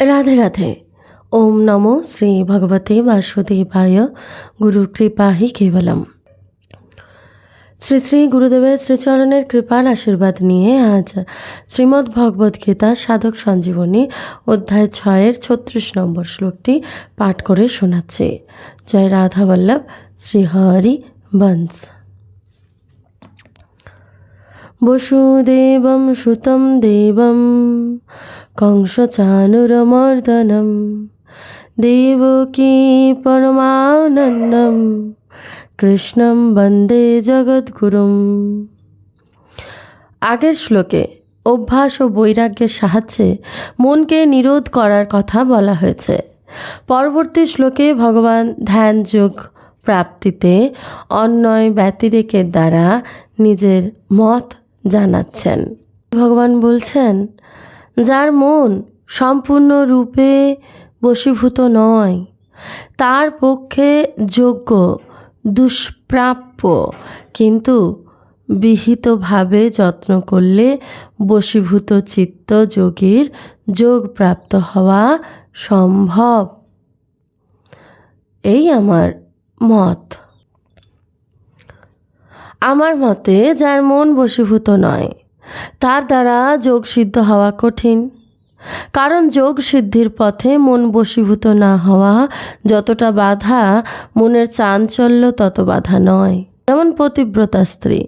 রাধে রাধে। ওম নমো শ্রী ভগবতে বাসুদেবায় গুরু কৃপাহি কেবলম। শ্রী শ্রী গুরুদেবের শ্রীচরণের কৃপার আশীর্বাদ নিয়ে আজ শ্রীমদ্ ভগবদ গীতা সাধক সঞ্জীবনী অধ্যায় ছয়ের ছত্রিশ নম্বর শ্লোকটি পাঠ করে শোনাচ্ছি। জয় রাধা বল্লভ শ্রীহরি বংশ বসুদেবম সুতম দেবম কংসচানুরমর্দনম দেবকী পরমানন্দম কৃষ্ণম বন্দে জগদ্গুরুম আগের শ্লোকে অভ্যাস ও বৈরাগ্যের সাহায্যে মনকে নিরোধ করার কথা বলা হয়েছে। পরবর্তী শ্লোকে ভগবান ধ্যান যোগ প্রাপ্তিতে অন্যয় ব্যতিরেকের দ্বারা নিজের মত জানাচ্ছেন। ভগবান বলছেন, যার মন সম্পূর্ণরূপে বশীভূত নয়, তার পক্ষে যোগ্য, দুষ্প্রাপ্য, কিন্তু বিহিতভাবে যত্ন করলে বশীভূত চিত্ত যোগীর যোগ প্রাপ্ত হওয়া সম্ভব। এই আমার মত। আমার মতে যার মন বশীভূত নয়, তার দ্বারা যোগ সিদ্ধ হওয়া কঠিন। কারণ যোগ সিদ্ধির পথে মন বশীভূত না হওয়া যতটা বাধা, মনের চাঞ্চল্য তত বাধা নয়। যেমন পতিব্রতা স্ত্রী,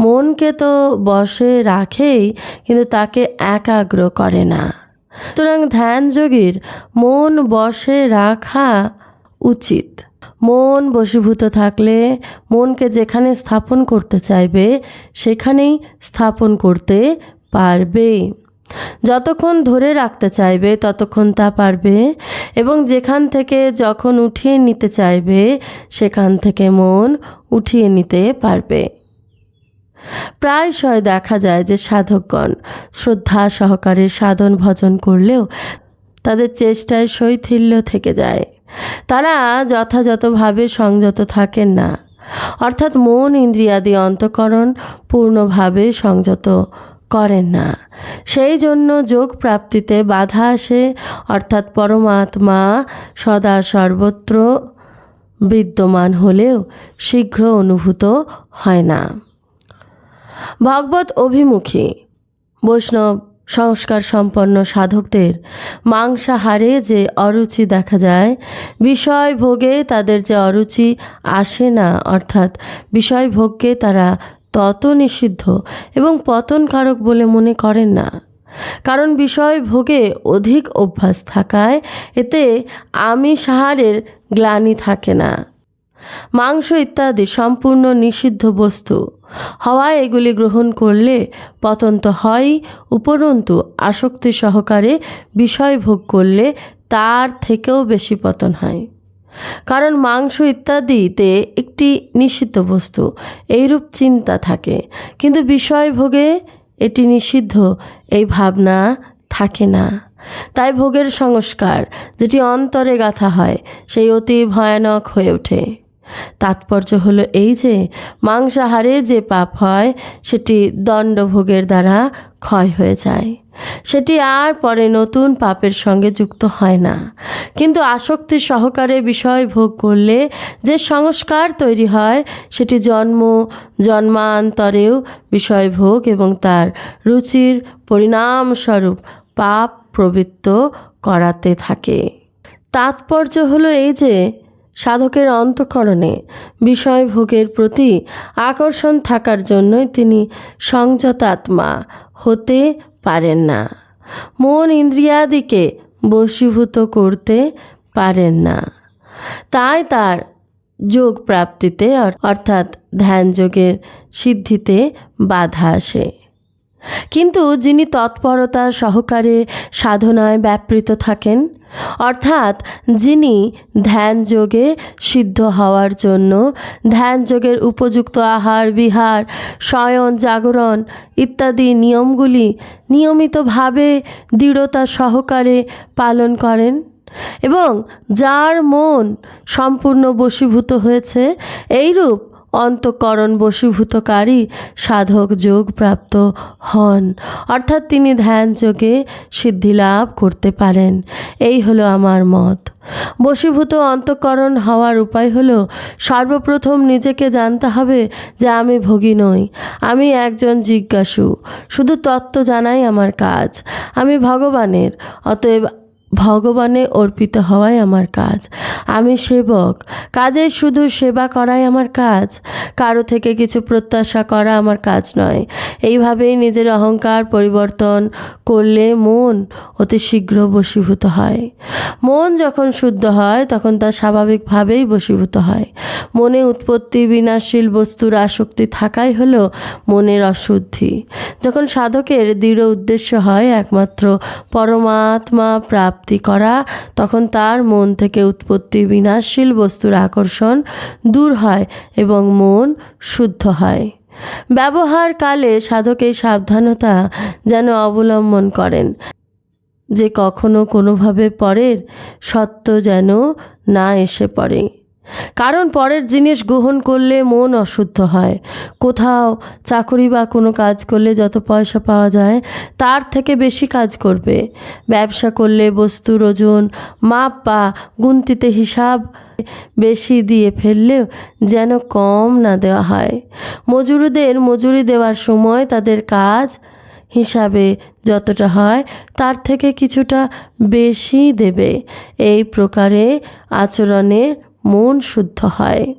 মনকে তো বসে রাখেই, কিন্তু তাকে একাগ্র করে না। সুতরাং ধ্যান যোগীর মন বসে রাখা উচিত। মন বশীভূত থাকলে মনকে যেখানে স্থাপন করতে চাইবে, সেখানেই স্থাপন করতে পারবে। যতক্ষণ ধরে রাখতে চাইবে, ততক্ষণ তা পারবে এবং যেখান থেকে যখন উঠিয়ে নিতে চাইবে, সেখান থেকে মন উঠিয়ে নিতে পারবে। প্রায়শই দেখা যায় যে সাধকগণ শ্রদ্ধা সহকারে সাধন ভজন করলেও তাদের চেষ্টায় শৈথিল্য থেকে যায়। তারা যথাযথভাবে সংযত থাকেন না। অর্থাৎ মন, ইন্দ্রিয়াদি অন্তকরণ পূর্ণভাবে সংযত করেন না। সেই জন্য যোগ প্রাপ্তিতে বাধা আসে, অর্থাৎ পরমাত্মা সদা সর্বত্র বিদ্যমান হলেও শীঘ্র অনুভূত হয় না। ভগবত অভিমুখী, বৈষ্ণব সংস্কার সম্পন্ন সাধকদের মাংসাহারে যে অরুচি দেখা যায় বিষয় ভোগে তাদের যে অরুচি আসে না, অর্থাৎ বিষয় ভোগকে তারা তত নিষিদ্ধ এবং পতনকারক বলে মনে করেন না। কারণ বিষয় ভোগে অধিক অভ্যাস থাকায় এতে আমি সাহারের গ্লানি থাকে না। মাংস ইত্যাদি সম্পূর্ণ নিষিদ্ধ বস্তু। হওয়ায় এগুলি গ্রহণ করলে পতন তো হয়। উপরন্তু, আসক্তি সহকারে বিষয় ভোগ করলে তার থেকেও বেশি পতন হয়। কারণ মাংস ইত্যাদিতে একটি নিষিদ্ধ বস্তু, এইরূপ চিন্তা থাকে। কিন্তু বিষয় ভোগে এটি নিষিদ্ধ, এই ভাবনা থাকে না। তাই ভোগের সংস্কার, যেটি অন্তরে গাথা হয়, সেই অতি ভয়ানক হয়ে ওঠে। তাৎপর্য হলো এই যে, মাংসাহারে যে পাপ হয়, সেটি দণ্ডভোগের দ্বারা ক্ষয় হয়ে যায়। সেটি আর পরে নতুন পাপের সঙ্গে যুক্ত হয় না। কিন্তু আসক্তি সহকারে বিষয় ভোগ করলে যে সংস্কার তৈরি হয়, সেটি জন্ম, জন্মান্তরেও বিষয় ভোগ এবং তার রুচির পরিণামস্বরূপ পাপ প্রবৃত্ত করাতে থাকে। তাৎপর্য হলো এই যে সাধকের অন্তঃকরণে বিষয় ভোগের প্রতি আকর্ষণ থাকার জন্যই তিনি সংযতাত্মা হতে পারেন না। মন ইন্দ্রিয়াদিকে বশীভূত করতে পারেন না। তাই তার যোগ প্রাপ্তিতে অর্থাৎ ধ্যান যোগের সিদ্ধিতে বাধা আসে। কিন্তু যিনি তৎপরতা সহকারে সাধনায় ব্যাপৃত থাকেন অর্থাৎ যিনি ধ্যান যোগে সিদ্ধ হওয়ার জন্য, ধ্যান যোগের উপযুক্ত আহার, বিহার, শয়ন, জাগরণ ইত্যাদি নিয়মগুলি নিয়মিতভাবে দৃঢ়তা সহকারে পালন করেন এবং যার মন সম্পূর্ণ বশীভূত হয়েছে, এইরূপ অন্তঃকরণ বশীভূতকারী সাধক যোগ প্রাপ্ত হন। অর্থাৎ তিনি ধ্যান যোগে সিদ্ধি লাভ করতে পারেন। এই হলো আমার মত। বশীভূত অন্তঃকরণ হওয়ার উপায় হলো, সর্বপ্রথম নিজেকে জানতে হবে যে আমি ভোগী নই। আমি একজন জিজ্ঞাসু। শুধু তত্ত্ব জানাই আমার কাজ। আমি ভগবানের। অতএব ভগবানে অর্পিত হওয়াই আমার কাজ। আমি সেবক, কাজে শুধু সেবা করাই আমার কাজ। কারও থেকে কিছু প্রত্যাশা করা আমার কাজ নয়। এইভাবেই নিজের অহংকার পরিবর্তন করলে মন অতি শীঘ্র বশীভূত হয়। মন যখন শুদ্ধ হয়, তখন তা স্বাভাবিকভাবেই বশীভূত হয়। মনে উৎপত্তি বিনাশীল বস্তুর আসক্তি থাকাই হলো মনের অশুদ্ধি। যখন সাধকের দৃঢ় উদ্দেশ্য হয়, একমাত্র পরমাত্মা প্রাপ্তি করা, তখন তার মন থেকে উৎপত্তি বিনাশশীল বস্তুর আকর্ষণ দূর হয় এবং মন শুদ্ধ হয়। ব্যবহারকালে সাধকের সাবধানতা যেন অবলম্বন করেন, যে কখনো কোনোভাবে পরের সত্য যেন না এসে পড়ে। কারণ পরের জিনিস গ্রহণ করলে মন অশুদ্ধ হয়। কোথাও চাকরি বা কোনো কাজ করলে যত পয়সা পাওয়া যায়, তার থেকে বেশি কাজ করবে। ব্যবসা করলে বস্তুর ওজন, মাপ বা গুনতিতে হিসাব বেশি দিয়ে ফেললেও যেন কম না দেওয়া হয়। মজুরিদের মজুরি দেওয়ার সময় তাদের কাজ হিসাবে যতটা হয়, তার থেকে কিছুটা বেশি দেবে। এই প্রকারে আচরণে মন শুদ্ধ হয়।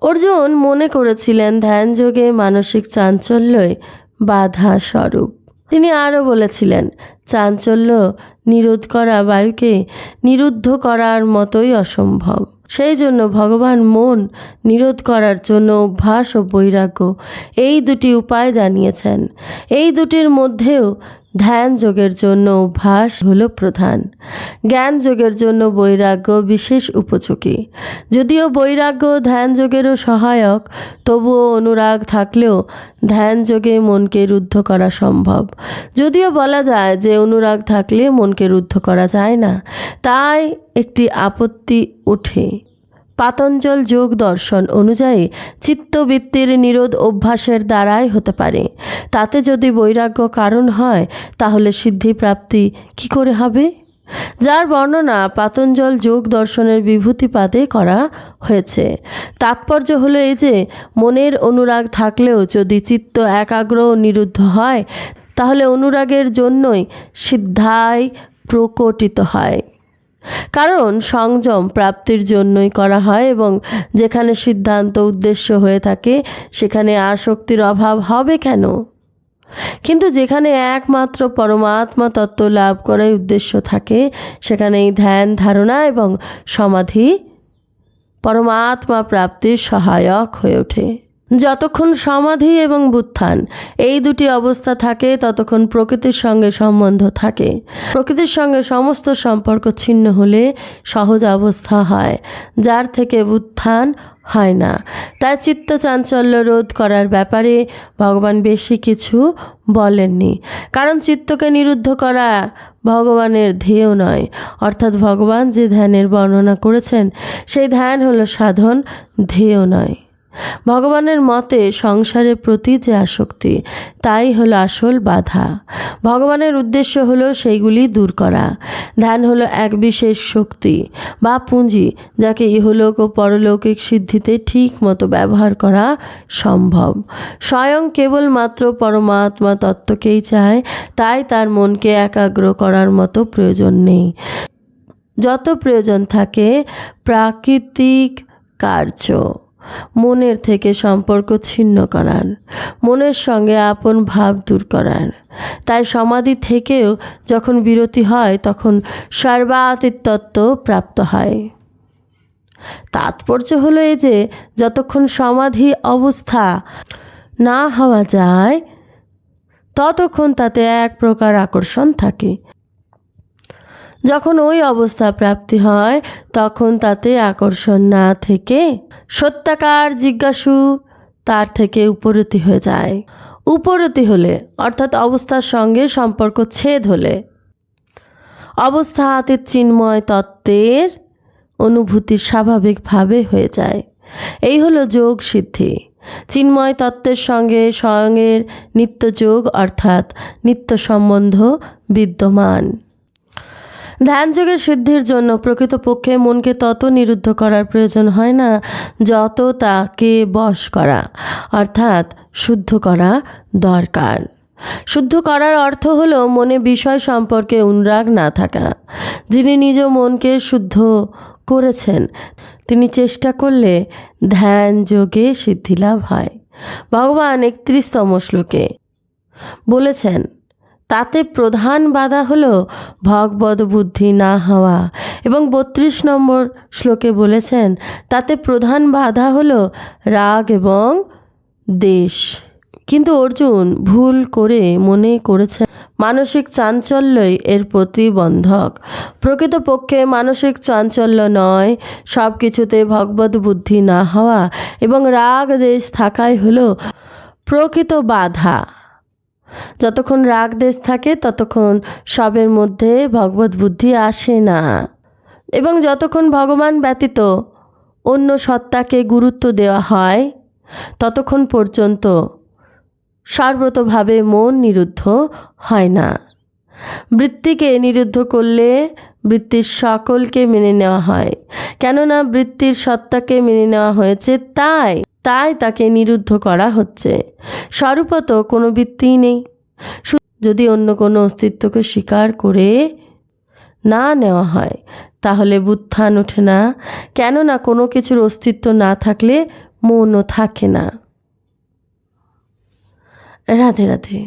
অর্জুন মনে করেছিলেন ধ্যানযোগে মানসিক চাঞ্চল্যই বাধা স্বরূপ। তিনি আরও বলেছিলেন, চাঞ্চল্য নিরোধ করা বায়ুকে নিরুদ্ধ করার মতোই অসম্ভব। সেই জন্য ভগবান মন নিরোধ করার জন্য অভ্যাস ও বৈরাগ্য এই দুটি উপায় জানিয়েছেন। এই দুটির মধ্যেও ধ্যান যোগের জন্য অভ্যাস হলো প্রধান। জ্ঞান যোগের জন্য বৈরাগ্য বিশেষ উপযোগী। যদিও বৈরাগ্য ধ্যান যোগেরও সহায়ক, তবুও অনুরাগ থাকলেও ধ্যান যোগে মনকে রুদ্ধ করা সম্ভব। যদিও বলা যায় যে অনুরাগ থাকলে মনকে রুদ্ধ করা যায় না, তাই একটি আপত্তি ওঠে। পাতঞ্জল যোগ দর্শন অনুযায়ী চিত্তবৃত্তির নিরোধ অভ্যাসের দ্বারাই হতে পারে। তাতে যদি বৈরাগ্য কারণ হয়, তাহলে সিদ্ধি প্রাপ্তি কি করে হবে? যার বর্ণনা পাতঞ্জল যোগ দর্শনের বিভূতিপাতে করা হয়েছে। তাৎপর্য হলো এই যে, মনের অনুরাগ থাকলেও যদি চিত্ত একাগ্র নিরুদ্ধ হয়, তাহলে অনুরাগের জন্যই সিদ্ধায় প্রকটিত হয়। কারণ সংযম প্রাপ্তির জন্যই করা হয় এবং যেখানে সিদ্ধান্ত উদ্দেশ্য হয়ে থাকে, সেখানে আসক্তির অভাব হবে কেন? কিন্তু যেখানে একমাত্র পরমাত্মা তত্ত্ব লাভ করার উদ্দেশ্য থাকে, সেখানেই ধ্যান, ধারণা এবং সমাধি পরমাত্মা প্রাপ্তির সহায়ক হয়ে ওঠে। যতক্ষণ সমাধি এবং বুত্থান, এই দুটি অবস্থা থাকে, ততক্ষণ প্রকৃতির সঙ্গে সম্বন্ধ থাকে। প্রকৃতির সঙ্গে সমস্ত সম্পর্ক ছিন্ন হলে সহজ অবস্থা হয়, যার থেকে বুত্থান হয় না। তাই চিত্ত চাঞ্চল্য রোধ করার ব্যাপারে ভগবান বেশি কিছু বলেননি। কারণ চিত্তকে নিরুদ্ধ করা ভগবানের ধ্যেয় নয়। অর্থাৎ ভগবান যে ধ্যানের বর্ণনা করেছেন, সেই ধ্যান হলো সাধন, ধ্যেয় নয়। ভগবানের মতে সংসারের প্রতি যে আসক্তি, তাই হলো আসল বাধা। ভগবানের উদ্দেশ্য হলো সেইগুলি দূর করা। ধ্যান হলো এক বিশেষ শক্তি বা পুঁজি, যাকে ইহলোক ও পরলৌকিক সিদ্ধিতে ঠিক মতো ব্যবহার করা সম্ভব। স্বয়ং কেবলমাত্র পরমাত্মা তত্ত্বকেই চায়, তাই তার মনকে একাগ্র করার মতো প্রয়োজন নেই। যত প্রয়োজন থাকে, প্রাকৃতিক কার্য। মনের থেকে সম্পর্ক ছিন্ন করার, মনের সঙ্গে আপন ভাব দূর করার। তাই সমাধি থেকেও যখন বিরতি হয়, তখন সর্বাতীত তত্ত্ব প্রাপ্ত হয়। তাৎপর্য হলো এই যে, যতক্ষণ সমাধি অবস্থা না হওয়া যায়, ততক্ষণ তাতে এক প্রকার আকর্ষণ থাকে। যখন ওই অবস্থা প্রাপ্তি হয়, তখন তাতে আকর্ষণ না থেকে সত্যাকার জিজ্ঞাসু তার থেকে উপরতি হয়ে যায়। উপরতি হলে, অর্থাৎ অবস্থার সঙ্গে সম্পর্ক ছেদ হলে অবস্থা হাতের চিন্ময় তত্ত্বের অনুভূতি স্বাভাবিকভাবে হয়ে যায়। এই হলো যোগ সিদ্ধি। চিন্ময় তত্ত্বের সঙ্গে স্বয়ংয়ের নিত্যযোগ, অর্থাৎ নিত্য সম্বন্ধ বিদ্যমান। ধ্যানযোগে সিদ্ধির জন্য প্রকৃতপক্ষে মনকে তত নিরুদ্ধ করার প্রয়োজন হয় না, যত তাকে বশ করা, অর্থাৎ শুদ্ধ করা দরকার। শুদ্ধ করার অর্থ হলো মনে বিষয় সম্পর্কে অনুরাগ না থাকা, যিনি নিজ মনকে শুদ্ধ করেছেন, তিনি চেষ্টা করলে ধ্যান যোগে সিদ্ধিলাভ হয়। ভগবান একত্রিশতম শ্লোকে বলেছেন তাতে প্রধান বাধা হলো ভগবদ বুদ্ধি না হওয়া। এবং বত্রিশ নম্বর শ্লোকে বলেছেন, তাতে প্রধান বাধা হলো রাগ এবং দেশ। কিন্তু অর্জুন ভুল করে মনে করেছেন, মানসিক চাঞ্চল্যই এর প্রতিবন্ধক। প্রকৃতপক্ষে মানসিক চাঞ্চল্য নয় সব কিছুতে ভগবত বুদ্ধি না হওয়া এবং রাগ দেশ থাকাই হলো প্রকৃত বাধা। যতক্ষণ রাগ দেশ থাকে, ততক্ষণ সবের মধ্যে ভগবত বুদ্ধি আসে না। এবং যতক্ষণ ভগবান ব্যতীত অন্য সত্তাকে গুরুত্ব দেওয়া হয়, ততক্ষণ পর্যন্ত সর্বতভাবে মন নিরুদ্ধ হয় না। বৃত্তিকে নিরুদ্ধ করলে বৃত্তির সকলকে মেনে নেওয়া হয়। কেননা বৃত্তির সত্তাকে মেনে নেওয়া হয়েছে তাই। তাই তাকে নিরুদ্ধ করা হচ্ছে। স্বরূপত কোনো বৃত্তিই নেই। যদি অন্য কোনো অস্তিত্বকে স্বীকার করে না নেওয়া হয়, তাহলে বুত্থান ওঠে না। কেননা কোনো কিছুর অস্তিত্ব না থাকলে মনও থাকে না। রাধে রাধে।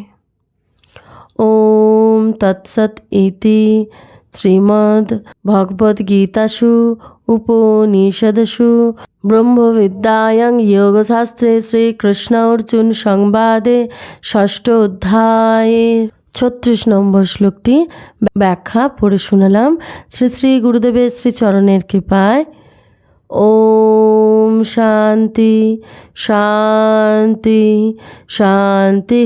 ওম তৎসৎ ইতি শ্রীমদ্ ভগবদ্গীতাসু উপনিষদসু ব্রহ্মবিদ্যায়াং যোগশাস্ত্রে শ্রীকৃষ্ণ অর্জুন সংবাদে ষষ্ঠ অধ্যায়ের ছত্রিশ নম্বর শ্লোকটি ব্যাখ্যা পড়ে শুনালাম। শ্রী শ্রী গুরুদেবের শ্রীচরণের কৃপায়। ওম শান্তি শান্তি শান্তি।